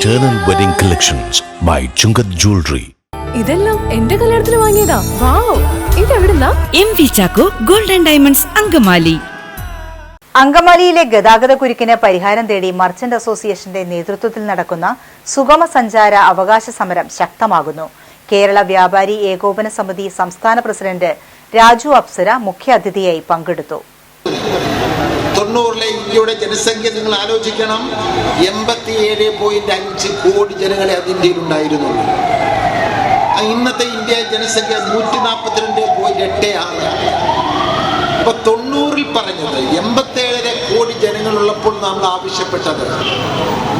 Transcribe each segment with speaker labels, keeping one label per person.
Speaker 1: Eternal Wedding Collections by Chungath Jewelry.
Speaker 2: ഇതെല്ലാം എന്റെ കല്യാണത്തിന് വാങ്ങിയതാ. Wow ഇതെവിടുന്നാ?
Speaker 3: M V Chacko golden diamonds Angamaly.
Speaker 4: അങ്കമാലിയിലെ ഗതാഗത കുരുക്കിന് പരിഹാരം തേടി മർച്ചന്റ് അസോസിയേഷന്റെ നേതൃത്വത്തിൽ നടക്കുന്ന സുഗമ സഞ്ചാര അവകാശ സമരം ശക്തമാകുന്നു. കേരള വ്യാപാരി ഏകോപന സമിതി സംസ്ഥാന പ്രസിഡന്റ് രാജു അപ്സര മുഖ്യാതിഥിയായി പങ്കെടുത്തു.
Speaker 5: തൊണ്ണൂറിലെ ഇന്ത്യയുടെ ജനസംഖ്യ നിങ്ങൾ ആലോചിക്കണം. എൺപത്തിയേഴ് പോയിന്റ് അഞ്ച് കോടി ജനങ്ങളെ അത് ഇന്ത്യയിൽ ഉണ്ടായിരുന്നുള്ളൂ ഇന്നത്തെ ഇന്ത്യ ജനസംഖ്യ നൂറ്റി നാൽപ്പത്തിരണ്ട് പോയിന്റ് എട്ട് ആറ് അപ്പൊ തൊണ്ണൂറിൽ പറഞ്ഞത് എൺപത്തേഴര കോടി ജനങ്ങളുള്ളപ്പോൾ നമ്മൾ ആവശ്യപ്പെട്ടത്.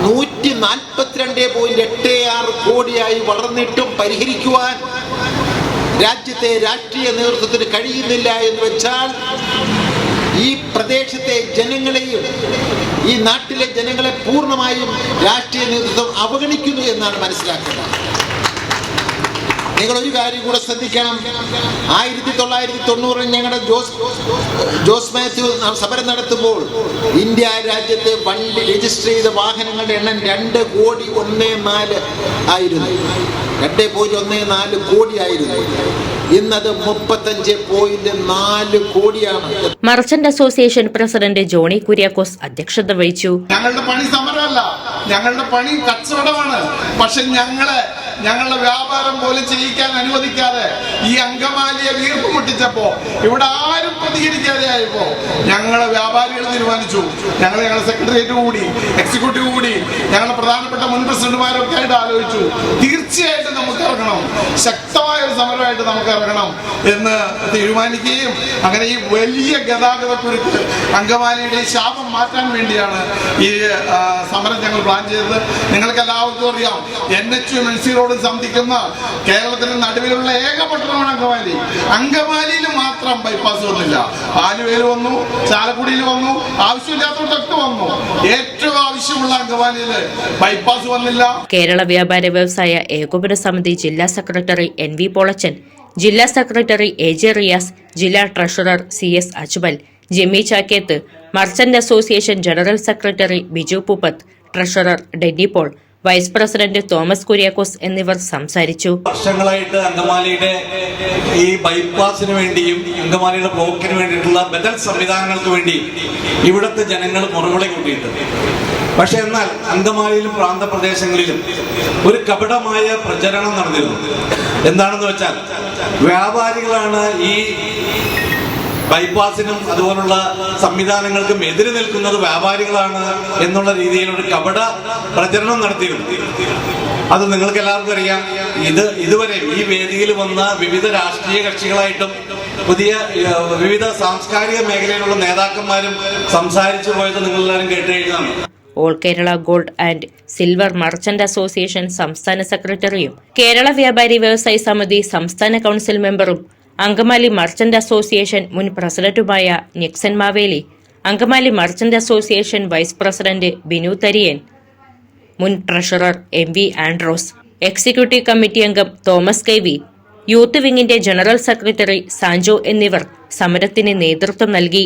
Speaker 5: നൂറ്റി നാൽപ്പത്തിരണ്ട് പോയിന്റ് എട്ട് ആറ് കോടിയായി വളർന്നിട്ടും പരിഹരിക്കുവാൻ രാജ്യത്തെ രാഷ്ട്രീയ നേതൃത്വത്തിന് കഴിയുന്നില്ല എന്ന് വെച്ചാൽ ഈ പ്രദേശത്തെ ജനങ്ങളെയും ഈ നാട്ടിലെ ജനങ്ങളെ പൂർണമായും രാഷ്ട്രീയ നേതൃത്വം അവഗണിക്കുന്നു എന്നാണ് മനസ്സിലാക്കുന്നത് നിങ്ങൾ ഒരു കാര്യം കൂടെ ശ്രദ്ധിക്കണം. ആയിരത്തി തൊള്ളായിരത്തി തൊണ്ണൂറിൽ ഞങ്ങളുടെ ജോസ് ജോസ് മാത്യു സമരം നടത്തുമ്പോൾ ഇന്ത്യ രാജ്യത്തെ വണ്ടി രജിസ്റ്റർ ചെയ്ത വാഹനങ്ങളുടെ എണ്ണം രണ്ട് കോടി ഒന്ന് നാല് ആയിരുന്നു. രണ്ട് പോയിന്റ് ഒന്ന് നാല് കോടിയായിരുന്നു. ഇന്നത് മുപ്പത്തഞ്ച് പോയിന്റ് നാല് കോടിയാണ്.
Speaker 6: Merchant association president Johny Kuriakose അധ്യക്ഷത വഹിച്ചു.
Speaker 7: ഞങ്ങളുടെ പണി സമരമല്ല. ഞങ്ങളുടെ പണി കച്ചവടമാണ്. പക്ഷെ ഞങ്ങളെ ഞങ്ങളുടെ വ്യാപാരം പോലും ചെയ്യിക്കാൻ അനുവദിക്കാതെ ഈ അങ്കമാലിയെ വീർപ്പ് മുട്ടിച്ചപ്പോ ഇവിടെ ആരും പ്രതികരിക്കാതെ ആയപ്പോ ഞങ്ങളെ വ്യാപാരികൾ തീരുമാനിച്ചു. ഞങ്ങൾ ഞങ്ങളുടെ സെക്രട്ടേറിയറ്റ് കൂടി എക്സിക്യൂട്ടീവ് കൂടി ഞങ്ങളുടെ പ്രധാനപ്പെട്ട മുൻ പ്രസിഡന്റുമാരൊക്കെ ആയിട്ട് ആലോചിച്ചു. തീർച്ചയായിട്ടും നമുക്ക് ഇറങ്ങണം. ശക്തമായ ഒരു സമരമായിട്ട് നമുക്ക് ഇറങ്ങണം എന്ന് തീരുമാനിക്കുകയും അങ്ങനെ ഈ വലിയ ഗതാഗത കുരുക്ക് അങ്കമാലിയുടെ ശാപം മാറ്റാൻ വേണ്ടിയാണ് ഈ സമരം ഞങ്ങൾ പ്ലാൻ ചെയ്തത്. നിങ്ങൾക്ക് എല്ലാവർക്കും അറിയാം N H M N C road സന്ധിക്കുന്ന കേരളത്തിന് നടുവിലുള്ള ഏക പട്ടണമാണ് അങ്കമാലി. അങ്കമാലിയിൽ മാത്രം ബൈപ്പാസ് വന്നില്ല. ആലുവയിൽ വന്നു ചാലക്കുടിയിൽ വന്നു ആവശ്യമില്ലാത്തവർക്കൊക്കെ വന്നു. ഏറ്റവും ആവശ്യമുള്ള അങ്കമാലിയിൽ ബൈപ്പാസ് വന്നില്ല.
Speaker 6: കേരള വ്യാപാര വ്യവസായ ഏകോപന സമിതി ജില്ലാ സെക്രട്ടറി എൻ വി പോളച്ചൻ ജില്ലാ സെക്രട്ടറി എ ജെ റിയാസ് ജില്ലാ treasurer C S Ajmal Jimmy Chakketh merchant association general secretary Biju Pooppath treasurer Denny Paul vice president Thomas Kuriakose എന്നിവർ സംസാരിച്ചു.
Speaker 8: വർഷങ്ങളായിട്ട് അങ്കമാലിയുടെ ഈ ബൈപ്പാസിന് വേണ്ടിയും അങ്കമാലിയുടെ ബ്ലോക്കിന് വേണ്ടിയിട്ടുള്ള ബദൽ സംവിധാനങ്ങൾക്ക് വേണ്ടി ഇവിടുത്തെ ജനങ്ങൾ മുറവിളി കൂട്ടിയിട്ടുണ്ട്. പക്ഷെ എന്നാൽ അങ്കമാലിയിലും പ്രാന്തപ്രദേശങ്ങളിലും ഒരു കപടമായ പ്രചരണം നടന്നിരുന്നു. എന്താണെന്ന് വെച്ചാൽ വ്യാപാരികളാണ് ഈ ബൈപ്പാസിനും അതുപോലുള്ള സംവിധാനങ്ങൾക്കും എതിര് നിൽക്കുന്നത് വ്യാപാരികളാണ് എന്നുള്ള രീതിയിൽ ഒരു കപട പ്രചരണം നടത്തിയിരുന്നു അത് നിങ്ങൾക്ക് എല്ലാവർക്കും അറിയാം. ഇത് ഇതുവരെ ഈ വേദിയിൽ വന്ന വിവിധ രാഷ്ട്രീയ കക്ഷികളായിട്ടും പുതിയ വിവിധ സാംസ്കാരിക മേഖലയിലുള്ള നേതാക്കന്മാരും സംസാരിച്ചു പോയത് നിങ്ങളെല്ലാവരും കേട്ട് കഴിഞ്ഞതാണ്.
Speaker 6: All Kerala gold and silver merchant association സംസ്ഥാന സെക്രട്ടറിയും കേരള വ്യാപാരി വ്യവസായി സമിതി സംസ്ഥാന കൗൺസിൽ മെമ്പറും അങ്കമാലി മർച്ചന്റ് അസോസിയേഷൻ മുൻ പ്രസിഡന്റുമായ Nixon Maveli Angamaly merchant association vice president Binu Tharian മുൻ treasurer M V Andros executive committee അംഗം തോമസ് കെ വി യൂത്ത് വിങ്ങിന്റെ ജനറൽ സെക്രട്ടറി സാൻജോ എന്നിവർ സമരത്തിന് നേതൃത്വം നൽകി.